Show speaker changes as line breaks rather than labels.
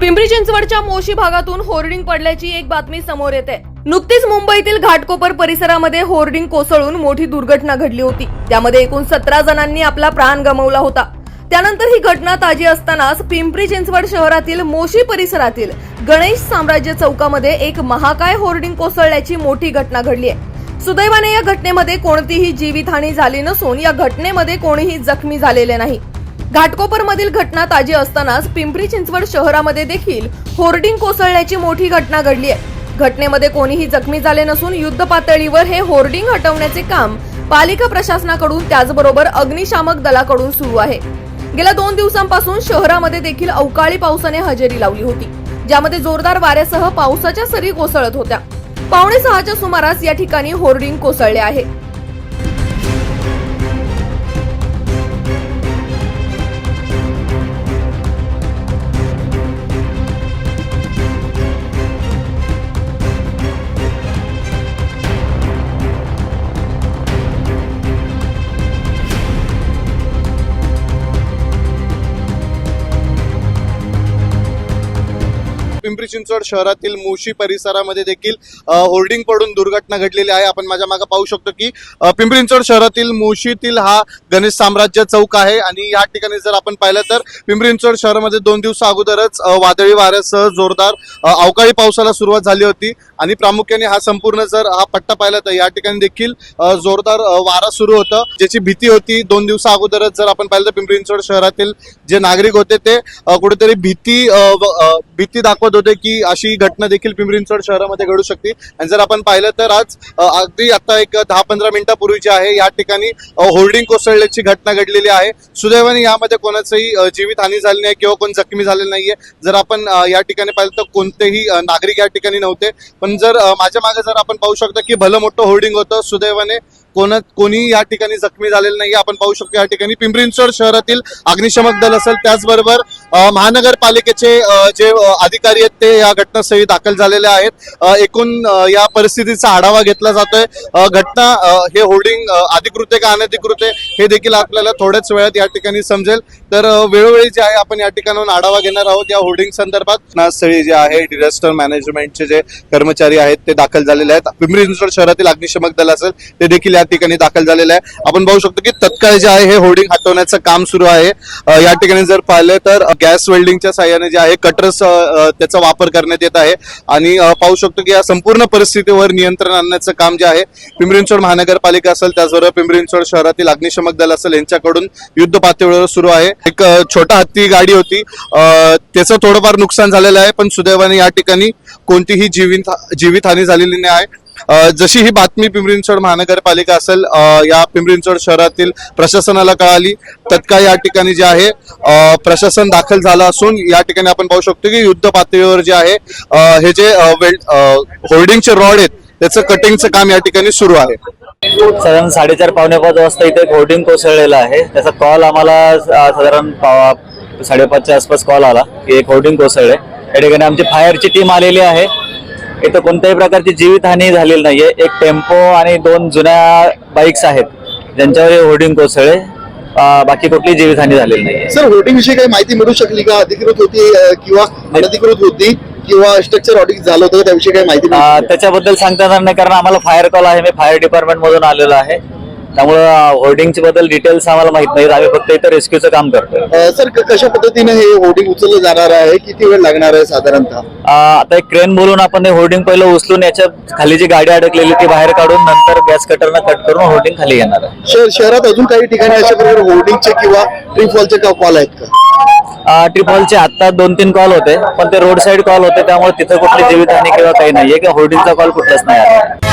पिंपरी चिंचवडच्या मोशी भागातून होर्डिंग पडल्याची एक बातमी समोर येते. नुकतीच मुंबईतील घाटकोपर परिसरामध्ये होर्डिंग कोसळून मोठी दुर्घटना घडली होती. त्यामध्ये एकूण सतरा जणांनी आपला प्राण गमावला होता. त्यानंतर ही घटना ताजी असतानाच पिंपरी चिंचवड शहरातील मोशी परिसरातील गणेश साम्राज्य चौकामध्ये एक महाकाय होर्डिंग कोसळल्याची मोठी घटना घडली आहे. सुदैवाने या घटनेमध्ये कोणतीही जीवितहानी झाली नसून या घटनेमध्ये कोणीही जखमी झालेले नाही. घाटकोपर मधील घटना ताजी असतानाच पिंपरी चिंचवड शहरामध्ये देखील होर्डिंग कोसळण्याची मोठी घटना घडली आहे. घटनेमध्ये कोणीही जखमी झाले नसून युद्ध पातळीवर हे होर्डिंग हटवण्याचे काम पालिका प्रशासनाकडून त्याचबरोबर अग्निशामक दलाकडून सुरू आहे. गेल्या दोन दिवसांपासून शहरामध्ये देखील अवकाळी पावसाने हजेरी लावली होती ज्यामध्ये जोरदार वाऱ्यासह पावसाच्या सरी कोसळत होत्या. पावणे सहाच्या सुमारास या ठिकाणी होर्डिंग कोसळले आहे.
पिंपरी चिंचवड शहरातील मुशी परिसरामध्ये देखील होर्डिंग पडून दुर्घटना घडलेली आहे. आपण माझ्या मागे पाहू शकतो की पिंपरी चिंचवड शहरातील मुशीतील हा गणेश साम्राज्य चौक आहे. आणि या ठिकाणी जर आपण पाहिलं तर पिंपरी चिंचवड शहरामध्ये दोन दिवसा अगोदरच वादळी वाऱ्यासह जोरदार अवकाळी पावसाला सुरुवात झाली होती. आणि प्रामुख्याने हा संपूर्ण जर हा पट्टा पाहिला तर या ठिकाणी देखील जोरदार वारा सुरू होतं. ज्याची भीती होती दोन दिवसा अगोदरच जर आपण पाहिलं तर पिंपरी चिंचवड शहरातील जे नागरिक होते ते कुठेतरी भीती भीती दाखवत होते की अशी घटना देखील पिंपरी शहरामध्ये घडू शकते. आणि जर आपण पाहिलं तर आज अगदी आता एक दहा पंधरा मिनिटापूर्वीची आहे या ठिकाणी होर्डिंग कोसळल्याची घटना घडलेली आहे. सुदैवाने यामध्ये कोणाचंही जीवितहानी झाली नाही किंवा कोण जखमी झालेलं नाहीये. जर आपण या ठिकाणी पाहिलं तर कोणतेही नागरिक या ठिकाणी नव्हते. पण जर माझ्या मागे जर आपण पाहू शकतो की भलं मोठं होर्डिंग होतं सुदैवाने कोण कोणी या ठिकाणी जखमी झालेलं नाही आपण पाहू शकतो या ठिकाणी पिंपरी चिंचवड शहरातील अग्निशमक दल असेल. त्याचबरोबर महानगरपालिकेचे जे अधिकारी आहेत ते या घटनास्थळी दाखल झालेले आहेत. एकूण या परिस्थितीचा आढावा घेतला जातोय. घटना हे होर्डिंग अधिकृत आहे का अनधिकृत आहे हे देखील आपल्याला थोड्याच वेळात या ठिकाणी समजेल. तर वेळोवेळी जे आहे आपण या ठिकाणाहून आढावा घेणार आहोत. या होर्डिंग संदर्भात घटनास्थळी जे आहे डिझास्टर मॅनेजमेंटचे जे कर्मचारी आहेत ते दाखल झालेले आहेत. पिंपरी चिंचवड शहरातील अग्निशमक दल असेल ते देखील या ठिकाणी दाखल झालेलं आहे. आपण पाहू शकतो की तत्काळ जे आहे हे होर्डिंग हटवण्याचं काम सुरू आहे. या ठिकाणी जर पाहिलं तर गॅस वेल्डिंगच्या साह्याने जे आहे कटर्स त्याचा वापर करण्यात येत आहे. आणि पाहू शकतो की या संपूर्ण परिस्थितीवर नियंत्रण आणण्याचं काम जे आहे पिंपरी चिंचवड महानगरपालिका असेल त्याचबरोबर पिंपरी चिंचवड शहरातील अग्निशमक दल असेल यांच्याकडून युद्ध पातळीवर सुरू आहे. एक छोटा हत्ती गाडी होती. त्याचं थोडंफार नुकसान झालेलं आहे पण सुदैवाने या ठिकाणी कोणतीही जीवित जीवितहानी झालेली नाही आहे. जशी ही बातमी पिंपरी चिंचवड महानगरपालिका असेल या पिंपरी चिंचवड शहरातील प्रशासनाला कळाली तत्काळ या ठिकाणी जे आहे प्रशासन दाखल झालं असून या ठिकाणी आपण पाहू शकतो की युद्ध पातळीवर जे आहे हे जे वेल्ड होल्डिंगचे होर्डिंगचे रॉड आहेत त्याचं कटिंगचं काम या ठिकाणी सुरू आहे.
साधारण साडेचार पावणे पाच वाजता इथे एक होर्डिंग कोसळलेला आहे. त्याचा कॉल आम्हाला साधारण साडेपाचच्या आसपास कॉल आला की एक होर्डिंग कोसळले या ठिकाणी आमची फायरची टीम आलेली आहे. इथं कोणत्याही प्रकारची जीवितहानी झालेली नाहीये. एक टेम्पो आणि दोन जुन्या बाईक्स आहेत. ज्यांच्यावर हे होर्डिंग कोसळले. अं, बाकी कुठली जीवितहानी झालेली नाहीये.
सर होर्डिंग विषयी काही माहिती मिळू शकली का? अधिकृत होती किंवा अनधिकृत होती किंवा स्ट्रक्चर ऑडिट झालं होतं त्याविषयी काही माहिती?
त्याच्याबद्दल सांगता येणार नाही कारण आम्हाला फायर कॉल आहे. मी फायर डिपार्टमेंट मधून आलेलो आहे. त्यामुळं होर्डिंगच्या बद्दल डिटेल्स आम्हाला माहीत नाहीत. आम्ही फक्त इथं रेस्क्यूचं काम करतोय.
अ, सर क- कशा पद्धतीने हे होर्डिंग उचललं जाणार आहे? किती वेळ लागणार आहे साधारणतः?
आ, आता एक क्रेन बोलून आपण हे होर्डिंग पहिलं उचलून याच्या खाली जी गाडी अडकलेली ती बाहेर काढून नंतर गॅस कटरनं कट करून होर्डिंग खाली येणार आहे.
शहर शहरात अजून काही ठिकाणी अशा प्रकारे होर्डिंगचे किंवा ट्रिपॉलचे कॉल आहेत का?
ट्रिप हॉलचे आता दोन तीन कॉल होते पण ते रोड साईड कॉल होते त्यामुळे तिथं कुठली जीवितहानी किंवा काही नाहीये किंवा होर्डिंगचा कॉल कुठलाच नाही आला